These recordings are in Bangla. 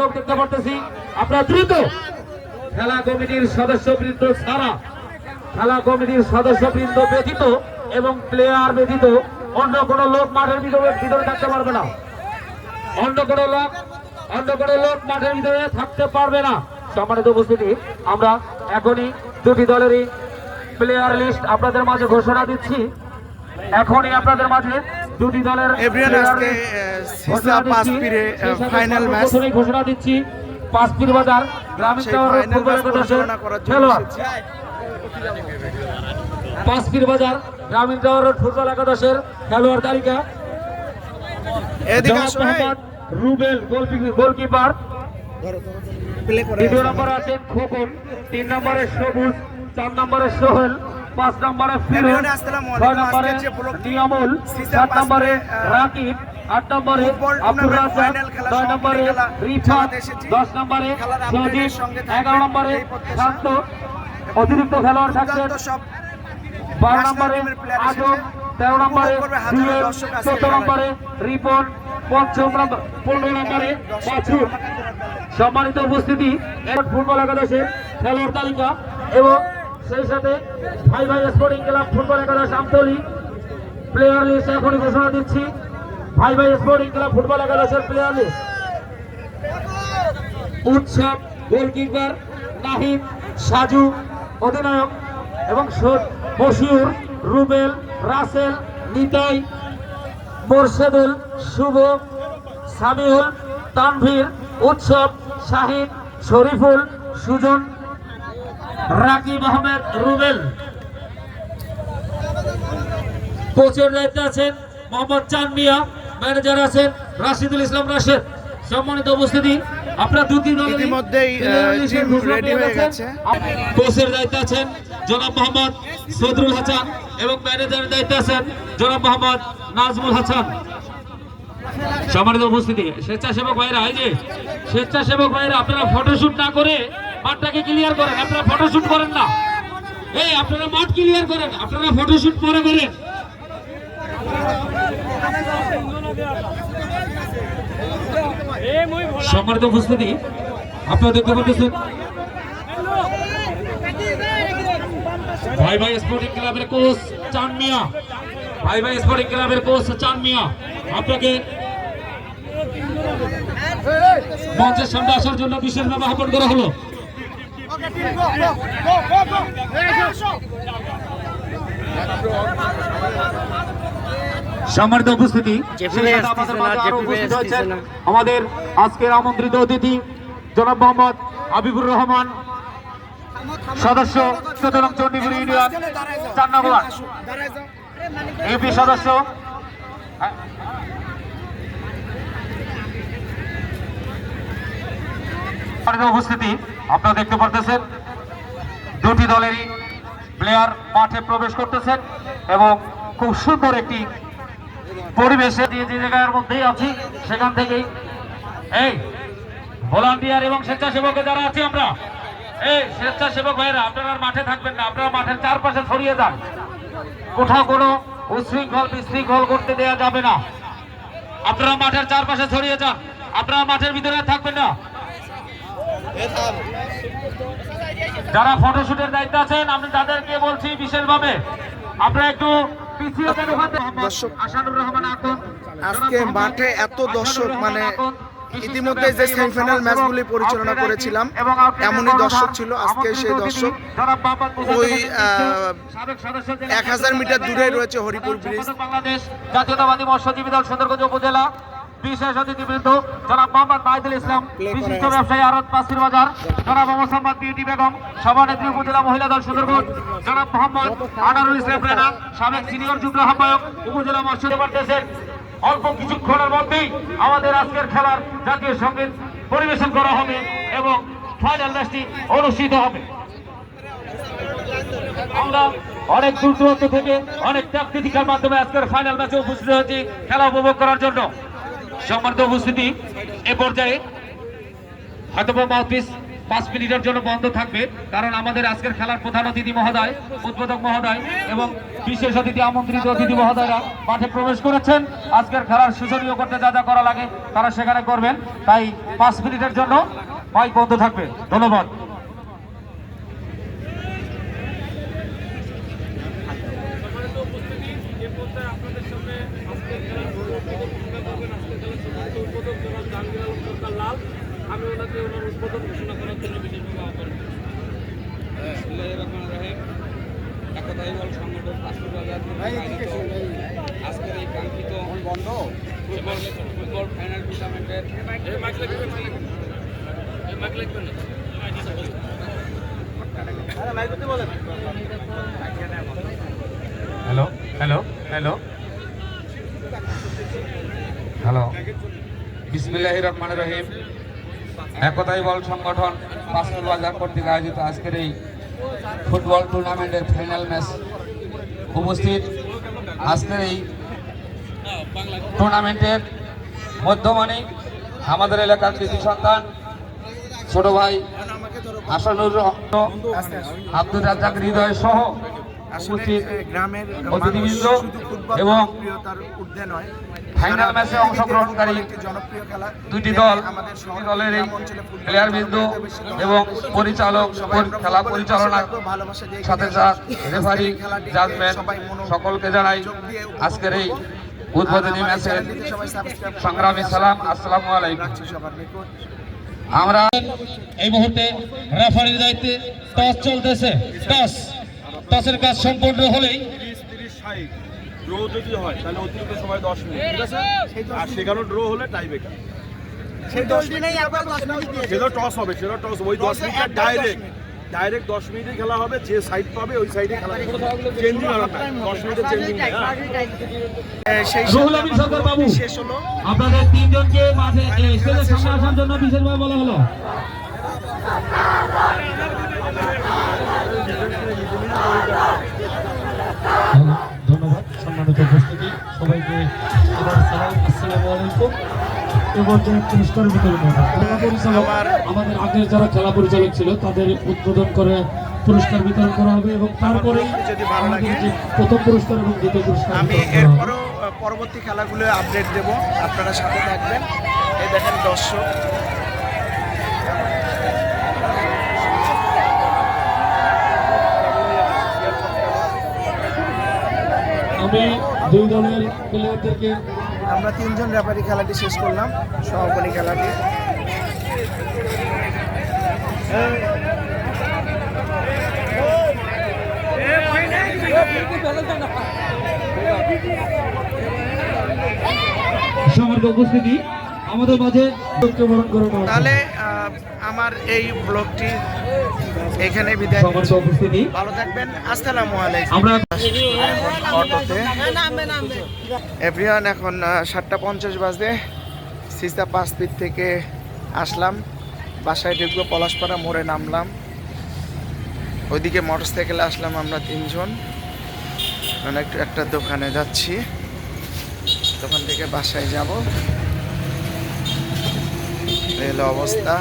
লোক দেখতে পারতেছি। কমিটির সদস্যবৃন্দ ছাড়া কমিটির সদস্যবৃন্দ এবং প্লেয়ার অন্য কোনো লোক মাঠের ভিতরে ভিতরে থাকতে পারবে না। অন্য কোনো লোক, অন্য লোক মাঠের ভিতরে থাকতে পারবে না। সম্মানিত উপস্থিতি, আমরা এখনই দুটি দলেরই প্লেয়ার লিস্ট আপনাদের মাঝে ঘোষণা দিচ্ছি। এখনই আপনাদের মাঝে দুটি দলের আজকে সিসা ঘোষণা পাঁচ দিচ্ছি। পিরে সেই সাথে ফাইনাল ম্যাচ ঘোষণা দিচ্ছি পাঁচপির বাজার গ্রামীণ সেই টাওয়ার ফুটবল খেলোয়াড়। পাঁচপির বাজার গ্রামীণ টাওয়ার ফুটবল একাদশের খেলোয়াড় তালিকা। রুবেল গোলকি- গোলকিপার। প্লে করে দ্বিতীয় নম্বরে আছেন খোকন তিন নম্বরে সবুজ চার নম্বরে সোহেল। পাঁচ নম্বরে ফিরোজ এভরিওয়ান ছয় নম্বরে নিয়ামুল সাত নম্বরে রাকিব আট নম্বরে খেলা নয় নম্বরে রিফাত দশ নম্বরে সজীব এগারো নম্বরে শান্ত অতিরিক্ত খেলোয়াড় থাকছেন। বারো নম্বরে আজম তেরো নম্বরে চোদ্দ নম্বরে রিপন পঞ্চম নম্বর পনেরো নম্বরে সম্মানিত উপস্থিতি ফুটবল একাদশের খেলোয়াড় তালিকা এবং সেই সাথে ভাই ভাই স্পোর্টিং ক্লাব ফুটবল একাদশ আমতলি। প্লেয়ার লিস্ট এখনই ঘোষণা দিচ্ছি। ভাই ভাই স্পোর্টিং ক্লাব ফুটবল একাদশের প্লেয়ার লিস্ট উৎসব গোলকিপার নাহিদ, সাজু, অধিনায়ক এবং মশিউর, রুবেল, রাসেল, নিতাই, মোরশেদুল, শুভ, সামিউল, তানভীর, উৎসব শাহিদ শরীফুল, সুজন রাকিব আহমেদ রুবেল। কোচের দায়িত্বে আছেন মোহাম্মদ চান মিয়া ম্যানেজার আছেন রাশিদুল ইসলাম রাশেদ। সম্মানিত উপস্থিতি আপনার দুটি ইতিমধ্যেই, হয়ে গেছে। কোচের দায়িত্বে আছেন জনাব মোহাম্মদ সদরুল হাসান এবং ম্যানেজারের দায়িত্বে আছেন জনাব মোহাম্মদ নাজমুল হাসান। সম্মানিত উপস্থিতি স্বেচ্ছাসেবক ভাইরা এই যে স্বেচ্ছাসেবক ভাইরা আপনারা ফটোশুট না করে মাঠটাকে ক্লিয়ার করেন, আপনারা ফটোশুট করেন না। এই, আপনারা মাঠ ক্লিয়ার করেন, আপনারা ফটোশুট পরে করেন সম্মানিত উপস্থিতি, আপনারা দেখতে পাচ্ছেন? ভাই ভাই স্পোর্টিং ক্লাবের কোচ চান মিয়া। ভাই ভাই স্পোর্টিং ক্লাবের কোচ চান মিয়া। আপনাকে মঞ্চের সামনে আসার জন্য বিশেষভাবে আহ্বান করা হলো। সম্মানিত উপস্থিতি আমাদের আজকের আমন্ত্রিত অতিথি জনাব মোহাম্মদ হাবিবুর রহমান সদস্য চতুরম চণ্ডীপুর ইউনিয়ন চার নম্বর ওয়ার্ড। ইউপি সদস্য সম্মানিত উপস্থিতি আপনারা দেখতে পারতেছেন। দুটি দলেরই প্লেয়ার মাঠে প্রবেশ করতেছেন এবং খুব সুন্দর একটি পরিবেশে যে জায়গার মধ্যেই আছি, সেখান থেকেই এই ভলান্টিয়ার এবং স্বেচ্ছাসেবকে যারা আছি আমরা, এই স্বেচ্ছাসেবক ভাইরা আপনারা মাঠে থাকবেন না, আপনারা মাঠের চারপাশে ছড়িয়ে যান। কোথাও কোনো উশৃঙ্খল বিশৃঙ্খল করতে দেওয়া যাবে না। আপনারা মাঠের চারপাশে ছড়িয়ে যান, আপনারা মাঠের ভিতরে থাকবেন না। যারা ফটোশুটের দায়িত্ব আছেন আমি তাদেরকে বলছি বিশেষভাবে আপনারা একটু। দর্শক। আজকে মাঠে এত দর্শক মানে ইতিমধ্যে যে সেমিফাইনাল ম্যাচগুলি পরিচালনা করেছিলাম এমনই দর্শক ছিল আজকে সেই দর্শক ওই, এক হাজার মিটার দূরে রয়েছে হরিপুর ব্রিজ জাতীয়তাবাদী মৎস্যজীবী দল সুন্দরগঞ্জ উপজেলা বিশেষ অতিথিবৃন্দ জনাব মোহাম্মদ মাহিদুল ইসলাম বিশিষ্ট ব্যবসায়ী আরত পাসির বাজার জনাব মোহাম্মদ বিউটি বেগম সভানেত্রী উপজেলা মহিলা দল সুন্দরগঞ্জ জনাব মোহাম্মদ আনারুল ইসলাম রেনা সাবেক সিনিয়র যুগ্ম আহ্বায়ক উপজেলা মৎস্য পারতেছেন অল্প কিছুক্ষণের মধ্যেই আমাদের আজকের খেলার জাতীয় সংগীত পরিবেশন করা হবে এবং ফাইনাল ম্যাচটি অনুষ্ঠিত হবে। আমরা অনেক দূর দূরান্ত থেকে অনেক তিতিকার মাধ্যমে আজকের ফাইনাল ম্যাচে উপস্থিত হয়েছি খেলা উপভোগ করার জন্য। সম্মানিত উপস্থিতি, এ পর্যায়ে হয়তো মাউথপিস পাঁচ মিনিটের জন্য বন্ধ থাকবে, কারণ আমাদের আজকের খেলার প্রধান অতিথি মহোদয়, উদ্বোধক মহোদয় এবং বিশেষ অতিথি আমন্ত্রিত অতিথি মহোদয়রা মাঠে প্রবেশ করেছেন। আজকের খেলার সূচনীয় করতে যা যা করা লাগে তারা সেখানে করবেন। তাই পাঁচ মিনিটের জন্য মাইক বন্ধ থাকবে। ধন্যবাদ আমি উদ্বোধন ঘোষণা করার জন্য বিশেষভাবে আহ্বান সংগঠন আজকের এই কাঙ্ক্ষিত বন্ধ ফুটবল ফাইনাল টুর্নামেন্টের হ্যালো হ্যালো হ্যালো হ্যালো বিসমিল্লাহ রহমান রহিম একতাই বল সংগঠন পাঁচপুর বাজার কর্তৃক আয়োজিত আজকের এই ফুটবল টুর্নামেন্টের ফাইনাল ম্যাচ উপস্থিত। আজকের এই টুর্নামেন্টের মধ্যমানে আমাদের এলাকার কৃতি সন্তান ছোট ভাই আসানুর আব্দুল রাজ্জাক হৃদয় সহ উপস্থিত গ্রামের অতিথিবৃন্দ এবং ফাইনাল ম্যাচে অংশগ্রহণকারী ফুটবল একটি জনপ্রিয় খেলা দুইটি দল দলের এই প্লেয়ার বিন্দু। এবং পরিচালক খেলা পরিচালনা সাথে সাথে। রেফারি মনো- সকলকে জানাই আজকের এই উদ্বোধনী করুন। সংগ্রামী সালাম আসসালামু আলাইকুম রাখছি সবার নিকট আমরা এই মুহূর্তে রেফারির দায়িত্বে টস চলতেছে টস টসের কাজ সম্পূর্ণ হলেই ড্র যদি হয় তাহলে অতিরিক্ত সময় দশ মিনিট ঠিক আছে? আর সেখানেও ড্র হলে টাই দিয়েছে। সেটাও টস হবে টস ওই দশ মিনিট ডাইরেক্ট ডাইরেক্ট দশ মিনিটে। খেলা হবে যে সাইড পাবে ওই সাইডে খেলা চেঞ্জিং হবে। না দশ মিনিটে চেঞ্জিং সরকার বাবু। শেষ হলো। আপনাদের তিনজনকে মাঠে স্টেজের সামনে আসার জন্য বিশেষভাবে বলা হলো। ধন্যবাদ সম্মানিত উপস্থিতি। সবাইকে এবার সালাম আসসালামু আলাইকুম। আমাদের আগের যারা খেলা পরিচালক ছিল তাদের উদ্বোধন করে পুরস্কার বিতরণ করা হবে এবং তারপরে প্রথম পুরস্কার এবং দ্বিতীয় পুরস্কার আমি এরপরও পরবর্তী খেলাগুলো আপডেট দেব। আপনারা সাথে থাকবেন। এই দেখেন দর্শক আমি দুই দলের প্লেয়ারদেরকে আমরা তিনজন ব্যাপারী খেলাটি শেষ করলাম সহকারী খেলাটি। সবার উপস্থিতি। আমাদের মাঝে তাহলে আমার এই ব্লগটি এখানে বিদায় উপস্থিতি। ভালো থাকবেন। আসসালামু আলাইকুম। আমরা অটোতে এভরিওয়ান এখন সাতটা পঞ্চাশ বাজে। সিস্তা পাঁচ ফিট থেকে আসলাম। বাসায় ঢুকবো পলাশপাড়া মোড়ে নামলাম। ওইদিকে মোটর সাইকেলে আসলাম আমরা তিনজন। মানে একটু একটা দোকানে যাচ্ছি। দোকান থেকে বাসায় যাব। হলো অবস্থা।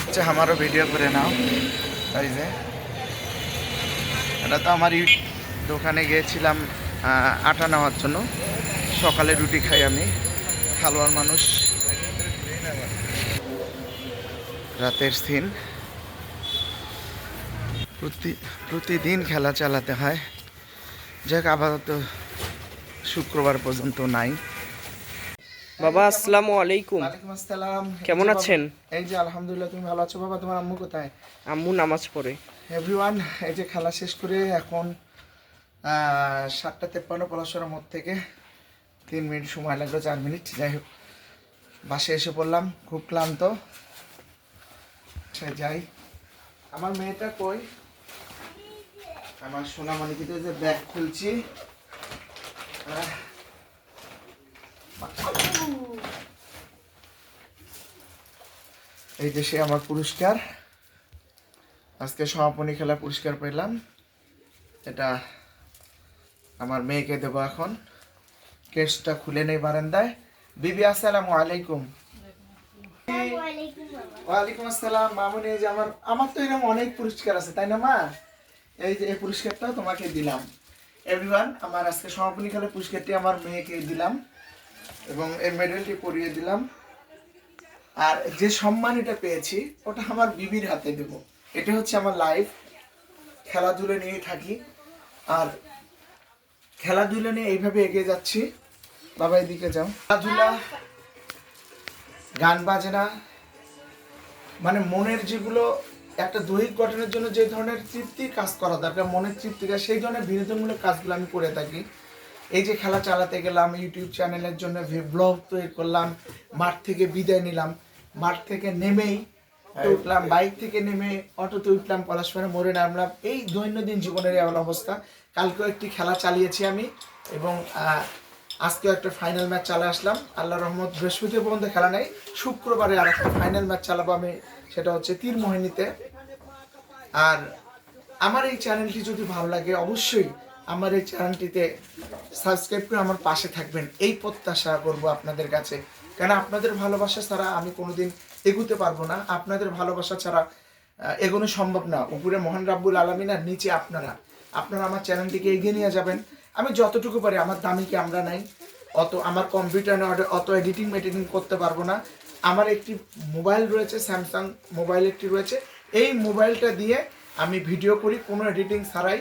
হচ্ছে, আমারও ভিডিও করে নাও। এই যে। এটা তো আমার দোকানে গিয়েছিলাম আটা নেওয়ার জন্য। সকালে রুটি খাই আমি। হালুয়ার মানুষ। রাতের সিন প্রতি প্রতিদিন খেলা চালাতে হয়। যাক, আপাতত শুক্রবার পর্যন্ত নাই। বাবা আসসালামু আলাইকুম। ওয়ালাইকুম আসসালাম। কেমন আছেন? এই যে আলহামদুলিল্লাহ তুমি ভালো আছো? বাবা তোমার আম্মু কোথায়? আম্মু নামাজ পড়ে। এভরিওয়ান এই যে খেলা শেষ করে এখন সাতটা তেপ্পান্ন পলাশোর মোড় থেকে তিন মিনিট সময় লাগল চার মিনিট। যাই হোক বাসে এসে পড়লাম খুব ক্লান্ত। সে যাই। আমার মেয়েটা কই? আমার সোনা সোনামানিকিতে যে ব্যাগ খুলছি। এই যে সে আমার পুরস্কার। আজকে সমাপনী খেলা পুরস্কার পেলাম। এটা আমার মেয়েকে দেবো এখন। কেসটা খুলে নেই বারান্দায়। বিবি, আসসালামু আলাইকুম। ওয়ালাইকুম আসসালাম। মামুনি, এই যে আমার আমার তো এরকম অনেক পুরস্কার আছে, তাই না মা? এই যে এই পুরস্কারটা তোমাকে দিলাম। এভরিওয়ান, আমার আজকে সমাপনী খেলার পুরস্কারটি আমার মেয়েকে দিলাম এবং এই মেডেলটি পরিয়ে দিলাম। আর যে সম্মান এটা পেয়েছি, ওটা আমার বিবির হাতে দেব। এটা হচ্ছে আমার লাইফ খেলাধুলো নিয়ে থাকি। আর খেলাধুলো নিয়ে এইভাবে এগিয়ে যাচ্ছি। বাবা, এদিকে যাও। খেলাধুলা, গান বাজনা মানে মনের যেগুলো একটা দৈহিক গঠনের জন্য যে ধরনের তৃপ্তি কাজ করা দরকার, মনের তৃপ্তিটা সেই ধরনের বিনোদনমূলক কাজগুলো আমি করে থাকি। এই যে খেলা চালাতে গেলাম ইউটিউব চ্যানেলের জন্য ব্লগ তৈরি করলাম, মাঠ থেকে বিদায় নিলাম। মাঠ থেকে নেমেই উঠলাম বাইক থেকে নেমে অটোতে উঠলাম পলাশপাড়া মোড়ে নামলাম। এই দৈনন্দিন জীবনের এমন অবস্থা। কালকেও একটি খেলা চালিয়েছি আমি এবং আজকেও একটা ফাইনাল ম্যাচ চালে আসলাম। আল্লাহ রহমত বৃহস্পতিবার পর্যন্ত খেলা নেই। শুক্রবারে আর একটা ফাইনাল ম্যাচ চালাবো আমি সেটা হচ্ছে তীরমোহিনীতে আর আমার এই চ্যানেলটি যদি ভালো লাগে অবশ্যই আমার এই চ্যানেলটিতে সাবস্ক্রাইব করে আমার পাশে থাকবেন। এই প্রত্যাশা করব আপনাদের কাছে। কেন আপনাদের ভালোবাসা ছাড়া আমি কোনোদিন এগুতে পারব না? আপনাদের ভালোবাসা ছাড়া এগোনো সম্ভব না। উপরে মহান রাব্বুল আলমিন আর নিচে আপনারা। আপনারা আমার চ্যানেলটিকে এগিয়ে নিয়ে যাবেন। আমি যতটুকু পারি, আমার দামি ক্যামেরা নাই? অত আমার কম্পিউটার অত এডিটিং মেডিটিং করতে পারব না। আমার একটি মোবাইল রয়েছে স্যামসাং মোবাইল একটি রয়েছে। এই মোবাইলটা দিয়ে আমি ভিডিও করি, কোনো এডিটিং ছাড়াই।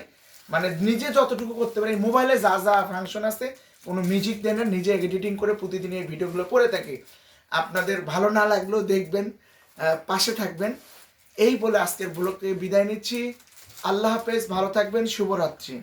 মানে নিজে যতটুকু করতে পারি, মোবাইলে যা যা ফাংশন আছে কোনো মিউজিক দেয় না, নিজে এডিটিং করে প্রতিদিন এই ভিডিওগুলো করে থাকি। আপনাদের ভালো না লাগলেও দেখবেন পাশে থাকবেন। এই বলে আজকের ব্লগকে বিদায় নিচ্ছি। আল্লাহ হাফেজ, ভালো থাকবেন, শুভরাত্রি।